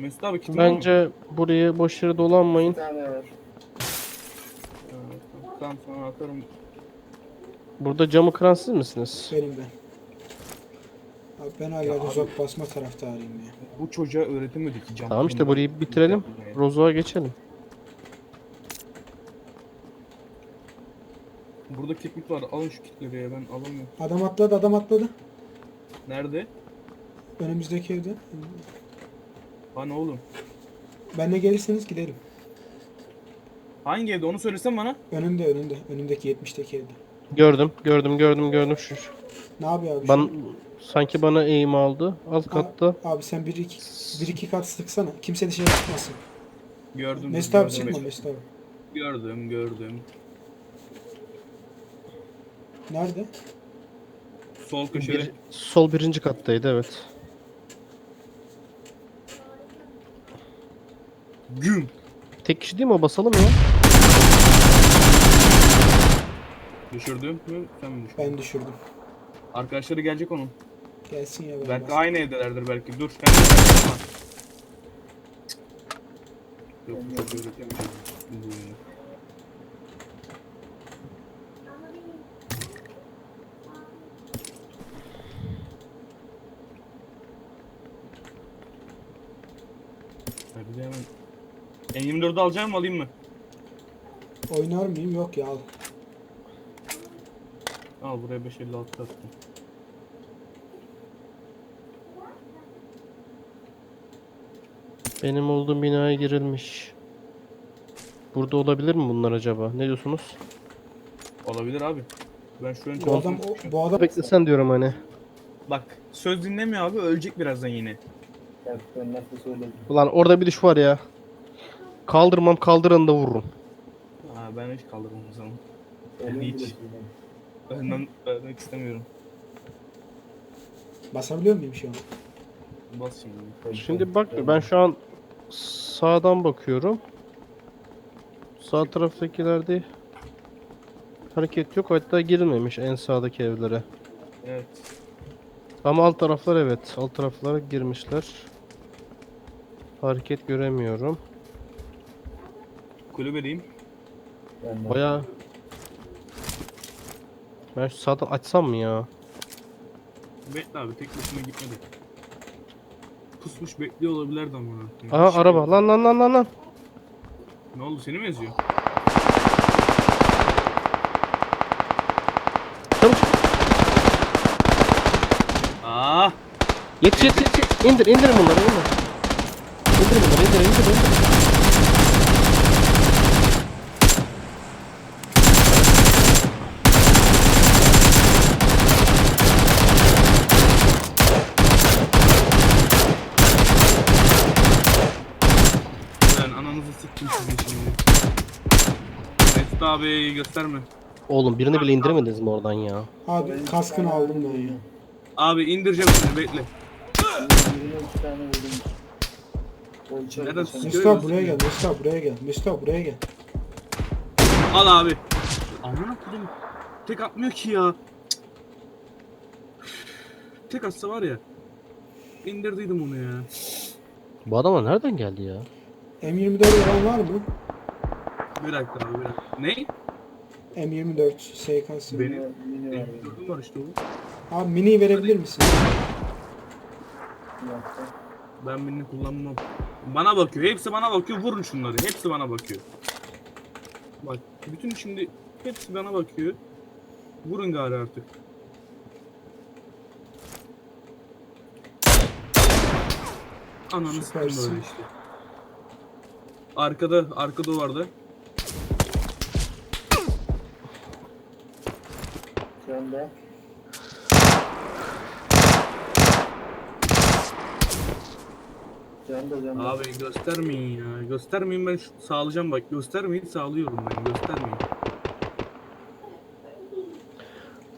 Mesut abi mı? Bence buraya boş yere dolanmayın. Bir tane var. Evet, Tamam sana atarım. Burada camı kıran siz misiniz? Benim ben. Abi ben hala uzak basma taraftarıyım ya. Bu çocuğa öğretemedi ki cam. Tamam işte burayı bitirelim. Rozo'ya geçelim. Burada keklik var. Alın şu kitleri ya ben alamıyorum. Adam atladı adam atladı. Nerede? Önümüzdeki evde. Hani oğlum? Benle gelirseniz gidelim. Hangi evde onu söylesen bana. Önümde önümde. Önümdeki 70'teki evde. Gördüm, gördüm, gördüm, gördüm. Şu, şu. Ne yapıyor abi? an? sanki bana eğim aldı. Alt katta. Abi sen bir iki, bir iki kat sıksana. Kimse dışarı çıkmasın. Gördüm. Mesut abi gördüm. çıkma Mesut abi. Gördüm gördüm. Nerede? Sol köşede. Bir, sol birinci kattaydı evet. Güm. Tek kişi değil mi o basalım ya? Düşürdüm mü? Sen mi düşürdün? Ben düşürdüm. Arkadaşları gelecek onun. Gelsin ya ben Belki aynı evdelerdir belki. Dur. Sen. Yok bu öğretemeyeceğim. Bu oyunu. 24'ü alacağım mı alayım mı? Oynar mıyım? Yok ya al. Al buraya 556 attım. Benim olduğum binaya girilmiş. Burada olabilir mi bunlar acaba? Ne diyorsunuz? Olabilir abi. Ben şu an Bu adam, o, bu adam Beklesen diyorum hani. Bak söz dinlemiyor abi ölecek birazdan yine. Ulan orada bir düş var ya. Kaldırmam kaldıranı da vururum. Ha, ben hiç kaldırmam o zaman. Ölüm hiç. Önden ölmek istemiyorum. basabiliyor muyum şu an? Bas şimdi. Şimdi bak ben şu an sağdan bakıyorum. Sağ taraftakilerde hareket yok. Hatta girilmemiş en sağdaki evlere. Evet. Ama alt taraflar evet. Alt taraflara girmişler. Hareket göremiyorum. Kulübedeyim. Ben de. Baya Ben şu sağdan açsam mı ya? Bekle abi tek başına gitmedi. Pusmuş bekliyor olabilirdi ama. Aha Şey- araba. Lan lan lan lan lan. Ne oldu seni mi eziyor? Çabuk. Aa! Yetiş yetiş yetiş. İndir indir bunları indir. İndir bunları indir indir indir. Ben ananızı siktim sizin şimdi. Mesut abi gösterme. Oğlum birini bile indiremediniz mi oradan ya? Abi kaskını aldım ben ya. Abi indireceğim seni bekle. Nereden abi buraya gel. Mesut abi buraya gel. Mesut abi buraya gel. Al abi. Aman akıllım. Tek atmıyor ki ya. Tek atsa var ya. İndirdiydim onu ya. Bu adamlar nereden geldi ya? M24 olan var mı? Bir dakika abi bir dakika. Ne? M24 SK'sı. Benim- Mini- mini var Benim benim. var işte o. Abi mini verebilir misin? Bir dakika. Ben birini kullanmam. Bana bakıyor. Hepsi bana bakıyor. Vurun şunları. Hepsi bana bakıyor. Bak bütün şimdi hepsi bana bakıyor. Vurun gari artık. Ananı Süpersin. böyle işte. Arkada, arkada vardı. Şu anda Can da can da. Abi göstermeyin ya. Göstermeyin ben şu- sağlayacağım bak. Göstermeyin sağlıyorum ben. Göstermeyin.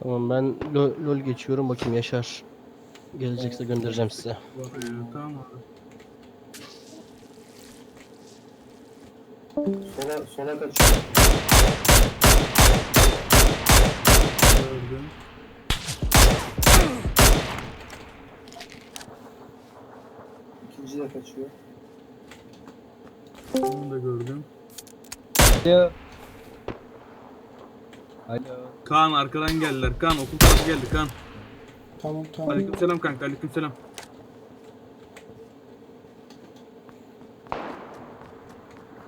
Tamam ben lol, lol geçiyorum bakayım Yaşar. Gelecekse göndereceğim size. Bak ya, tamam abi. Sola, sola kaçıyor. Gördüm. Kaçıyor. Onu da gördüm. Alo. Alo. Kaan arkadan geldiler. Kaan okul tarafı geldi Kaan. Tamam tamam. Aleykümselam kanka aleykümselam.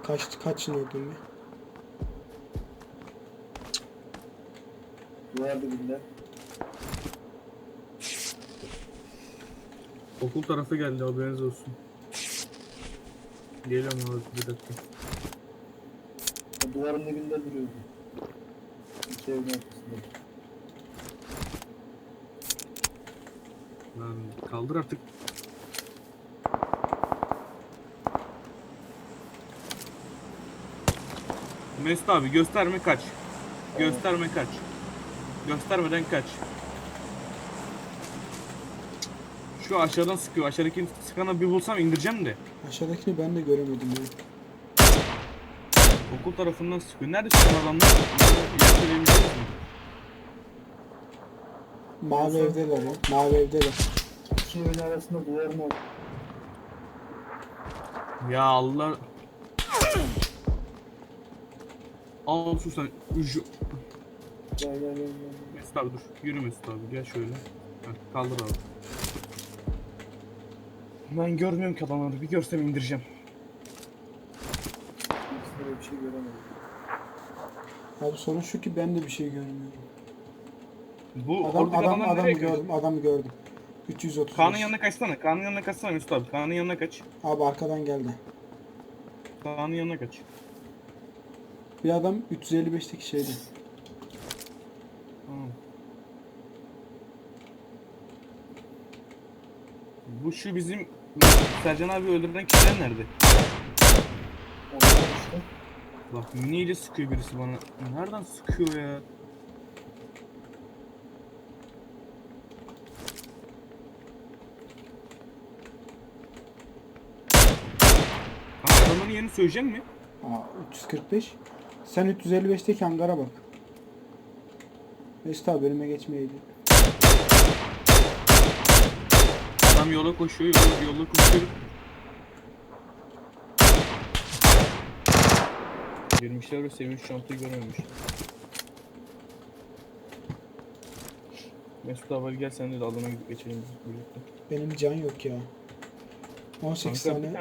Kaç kaç yıl öldün ya? Duvar dibinde. Okul tarafı geldi haberiniz olsun. Geliyorum abi bir dakika. O duvarın dibinde duruyordu. İki evin ortasında. Lan kaldır artık. Mesut abi gösterme kaç. Gösterme kaç. Göstermeden kaç. Şu aşağıdan sıkıyor. Aşağıdaki sıkanı bir bulsam indireceğim de. Aşağıdakini ben de göremedim ya. Okul tarafından sıkıyor. Nerede şu adamlar? Söyleyebilir misin? Mavi evdeler ya. Mavi evdeler. İki evin arasında duvarın ortasında. Ya Allah. Al şu sen. Ücü. Gel gel gel. gel. Mesut abi dur. Yürü Mesut abi. Gel şöyle. Heh, kaldır abi. Ben görmüyorum ki adamları. Bir görsem indireceğim. İkisinde de bir şey göremedim. Abi sorun şu ki ben de bir şey görmüyorum. Bu Adam oradaki adam adamlar nereye gidiyor? gördüm. Adamı gördüm. 330. Kaan'ın yanına kaçsana. Kaan'ın yanına kaçsana Mesut abi. Kaan'ın yanına kaç. Abi arkadan geldi. Kaan'ın yanına kaç. Bir adam 355'teki şeydi. Tamam. Bu şu bizim Sercan abi öldüren kişiler nerede? Bak miniyle sıkıyor birisi bana. Nereden sıkıyor ya? Kanka adamların yerini söyleyecek mi? Aa 345. Sen 355'teki hangara bak. Mesut abi önüme geçmeyeydi. Adam yola koşuyor, yola, yola koşuyor. Girmişler ve sevinç çantayı görememişler. Mesut abi gel sen de alana gidip geçelim biz birlikte. Benim can yok ya. 18 Kanka, bir tane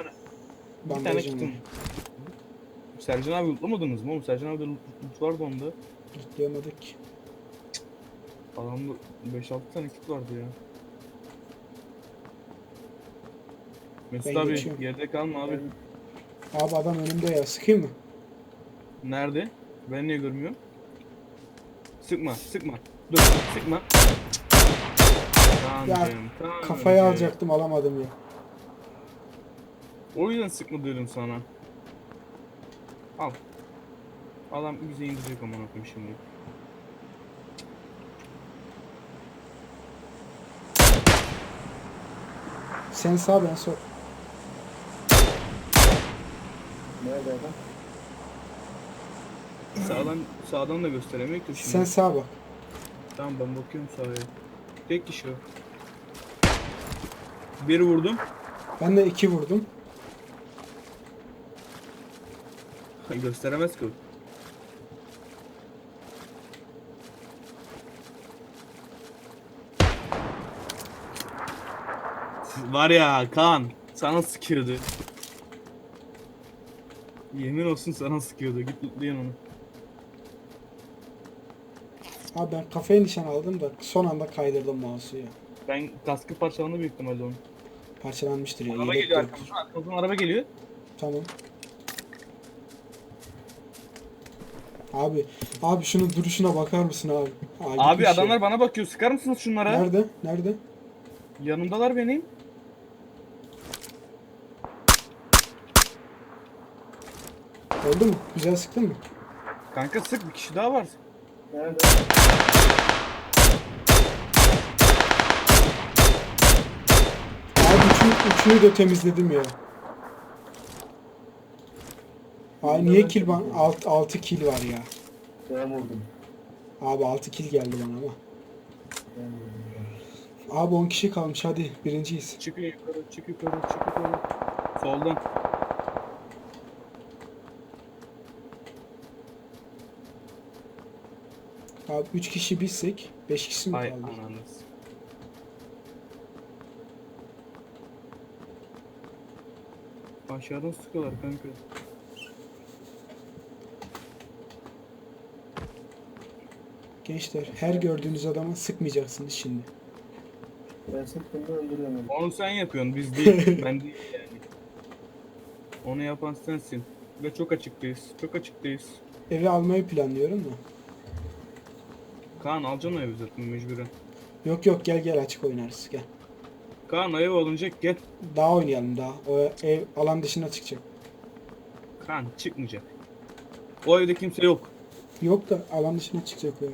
bir tane bandajım kitim. Sercan abi lootlamadınız mı oğlum? Sercan abi de loot, vardı onda. Tutlayamadık ki. Adamda 5-6 tane kit vardı ya. Mesut Ben abi geçiyorum. yerde kalma abi. Abi adam önümde ya. Sıkayım mı? Nerede? Ben niye görmüyorum? Sıkma, sıkma. Dur, sıkma. Ya, Kafayı canım. alacaktım alamadım ya. O yüzden sıkma diyorum sana. Al. Adam bize indirecek aman koyayım şimdi. Sen sağ ben sol. Nerede adam? Sağdan sağdan da gösteremiyor ki şimdi. Sen sağa bak. Tamam ben bakıyorum sağa. Tek kişi o. Bir vurdum. Ben de iki vurdum. Gösteremez ki o. Var ya Kaan sana sıkıyordu. Yemin olsun sana sıkıyordu. Git lootlayın onu. Abi ben kafaya nişan aldım da son anda kaydırdım mouse'u ya. Ben kaskı parçalandı büyük ihtimalle onun. Parçalanmıştır ya. Araba yedek geliyor dört. arkamızdan. Arkamızdan araba geliyor. Tamam. Abi, abi şunun duruşuna bakar mısın abi? Abi gitmiş ya. adamlar bana bakıyor. Sıkar mısınız şunlara? Nerede? Nerede? Yanımdalar benim. Oldu mu? Güzel sıktın mı? Kanka sık bir kişi daha var. Nerede? Abi üçünü, üçünü de temizledim ya. Ay niye kill ban? 6 6 kill var ya. Ben vurdum. Abi 6 kill geldi bana ama. Ben vurdum. Abi 10 kişi kalmış hadi birinciyiz. Çık yukarı, çık yukarı, çık yukarı. Soldan. Abi 3 kişi bizsek 5 kişi mi Ay kaldı? ananız. Aşağıdan sıkıyorlar kanka. Gençler her gördüğünüz adama sıkmayacaksınız şimdi. Ben sıktım da öldüremedim. Onu sen yapıyorsun biz değil. ben değil yani. Onu yapan sensin. Ve çok açıktayız. Çok açıktayız. Evi almayı planlıyorum da. Kaan alacaksın o evi zaten mecburen. Yok yok gel gel açık oynarız gel. Kaan ev alınacak gel. Daha oynayalım daha. O ev alan dışına çıkacak. Kaan çıkmayacak. O evde kimse yok. Yok da alan dışına çıkacak o ev.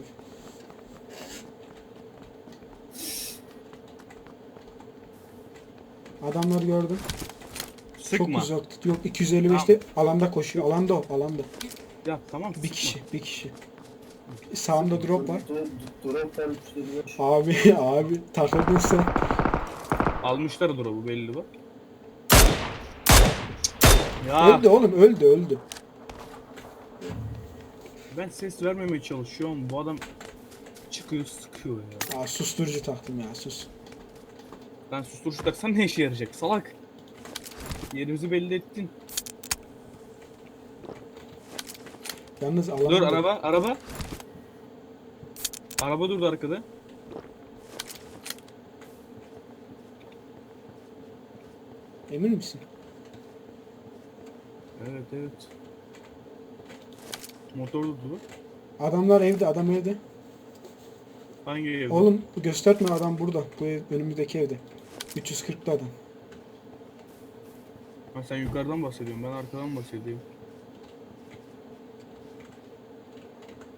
Adamları gördüm. Sıkma. Çok uzak. Yok 255'te alanda koşuyor. Alanda o alanda. Ya tamam Bir sıkma. kişi bir kişi. Sağında drop var. Drop var 355. Abi abi takıldın sen. Almışlar drop'u belli bak. Ya Öldü oğlum öldü öldü. ben ses vermemeye çalışıyorum. Bu adam çıkıyor sıkıyor ya. Aa susturucu taktım ya sus. Ben susturucu taksan ne işe yarayacak salak. Yerimizi belli ettin. Yalnız Dur araba araba. Araba durdu arkada. Emin misin? Evet evet. Motor durdu. Adamlar evde adam evde. Hangi evde? Oğlum gösterme adam burada. Bu ev önümüzdeki evde. 340'da adam. Ha, sen yukarıdan bahsediyorsun ben arkadan bahsediyorum.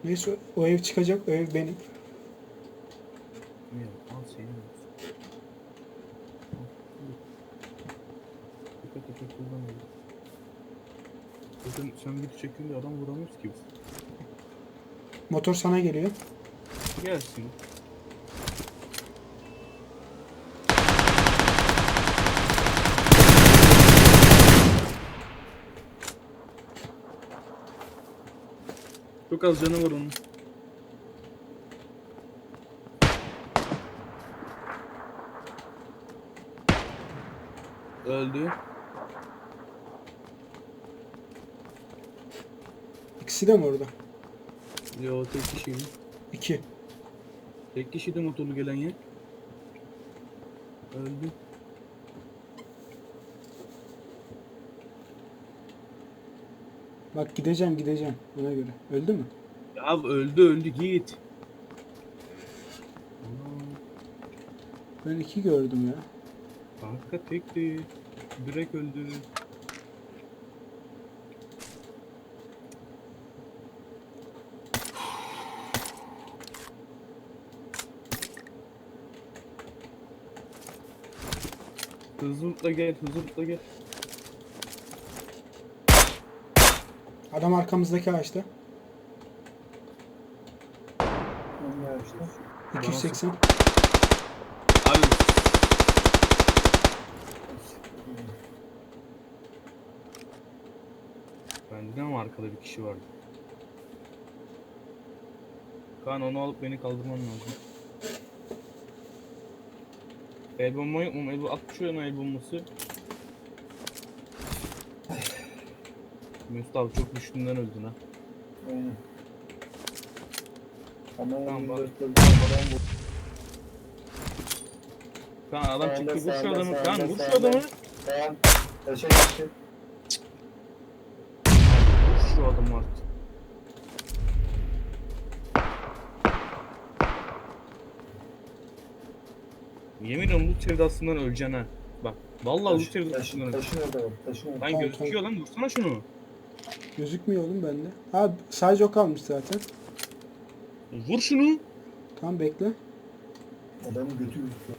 Neyse o ev çıkacak. O ev benim. Kullanmayın. Zaten sen bir çekince adam vuramıyoruz ki biz. Motor sana geliyor. Gelsin. Çok az canı var onun. Öldü. İkisi de mi orada? Yo tek kişiydi. İki. Tek kişiydi motorlu gelen yer. Öldü. Bak gideceğim gideceğim. Ona göre. Öldü mü? Ya öldü öldü git. Ben iki gördüm ya. Kanka tekti. Direkt öldü. Hızlı gel, hızlı gel. Adam arkamızdaki ağaçta. Hangi ağaçta? 280. Abi bende ama arkada bir kişi vardı. Kaan onu alıp beni kaldırman lazım. El bombayı unutma. El, at şuraya el bombası. Mesut abi çok düştüğünden öldün ha. Aynen. Ama Tamam, bak. 24 'te adam bu. Kaan adam çıktı vur şu adamı. Kaan vur şu adamı. Tamam. Taşa geçti. Adamı artık. Yemin ediyorum bu sevdasından öleceksin ha. Bak vallahi taş, sevdasından öleceksin. taşın orada bak. Taşın orada. Lan Tamam, gözüküyor lan vursana şunu. Gözükmüyor oğlum bende. Abi sadece o kalmış zaten. Vur şunu. Tamam bekle. Adamın götü gözüküyor.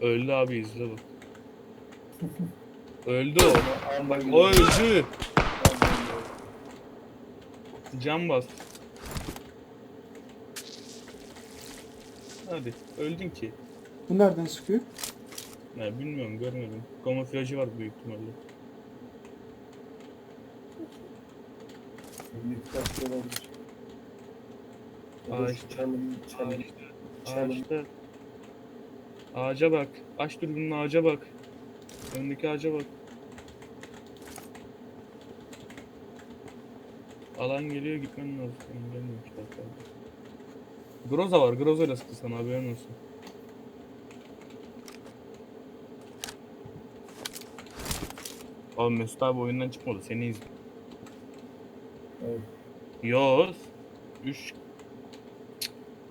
Öldü abi izle bak. Öldü o. O öldü. Can bas. Hadi öldün ki. Bu nereden sıkıyor? Ne bilmiyorum görmedim. Kamuflajı var büyük ihtimalle. Büyük kaç olabilir. Ya Aa da işte. Çalım, çalım, çalım. Ağaçta. Ağaca bak. Aç dürbünün ağaca bak. Öndeki ağaca bak. Alan geliyor gitmen lazım. Gelmiyor işte hatta. Groza var. Groza ile sıktı sana haberin olsun. Oğlum Mesut abi oyundan çıkmadı. Seni izliyor. Evet. Yoz. 3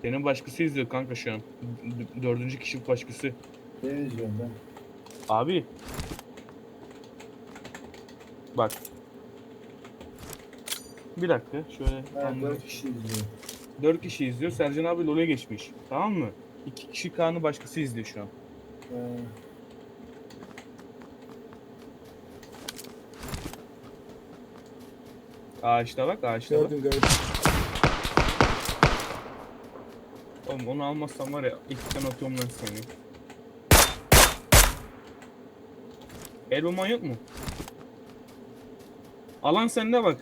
Senin başkası izliyor kanka şu an. D- dördüncü kişi başkası. Ne izliyorum ben? Abi. Bak. Bir dakika şöyle. Tam- dört kişi izliyor. Dört kişi izliyor. Sercan abi LoL'e geçmiş. Tamam mı? İki kişi Kaan'ı başkası izliyor şu an. Ha, Ağaçta bak ağaçta bak. Gördüm gördüm. Oğlum onu almazsam var ya ilkten atıyorum lan seni. Elboman yok mu? Alan sende bak.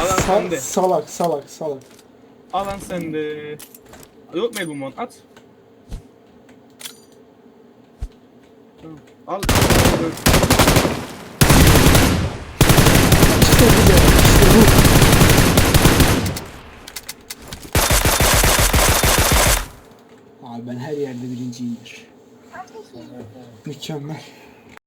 Alan Sa- sende. salak salak salak. Alan sende. Yok mu elboman? At. Tamam. Al. İşte bu be. İşte bu. Birinciyimdir. Mükemmel.